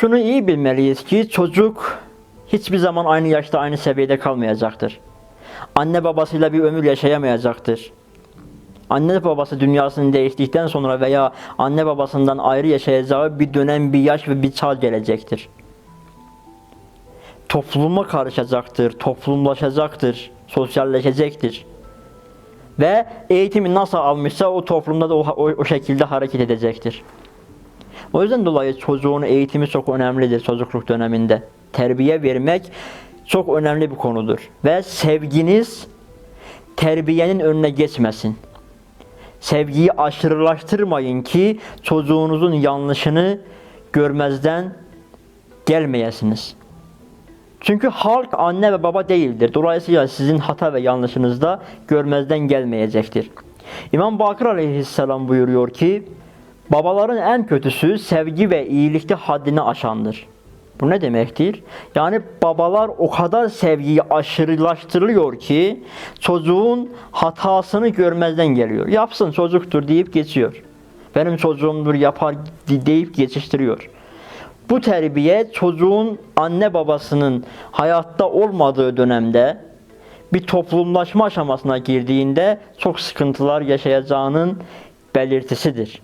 şunu iyi bilmeliyiz ki çocuk hiçbir zaman aynı yaşta aynı seviyede kalmayacaktır. Anne babasıyla bir ömür yaşayamayacaktır. Anne babası dünyasını değiştikten sonra veya anne babasından ayrı yaşayacağı bir dönem, bir yaş ve bir çağ gelecektir. Topluma karışacaktır, toplumlaşacaktır, sosyalleşecektir. Ve eğitimi nasıl almışsa o toplumda da o, o, o şekilde hareket edecektir. O yüzden dolayı çocuğun eğitimi çok önemlidir çocukluk döneminde. Terbiye vermek çok önemli bir konudur. Ve sevginiz terbiyenin önüne geçmesin. Sevgiyi aşırılaştırmayın ki çocuğunuzun yanlışını görmezden gelmeyesiniz. Çünkü halk anne ve baba değildir. Dolayısıyla sizin hata ve yanlışınız da görmezden gelmeyecektir. İmam Bakır aleyhisselam buyuruyor ki, babaların en kötüsü sevgi ve iyilikte haddini aşandır. Bu ne demektir? Yani babalar o kadar sevgiyi aşırılaştırılıyor ki çocuğun hatasını görmezden geliyor. Yapsın çocuktur deyip geçiyor. Benim çocuğumdur yapar deyip geçiştiriyor. Bu terbiye çocuğun anne babasının hayatta olmadığı dönemde bir toplumlaşma aşamasına girdiğinde çok sıkıntılar yaşayacağının belirtisidir.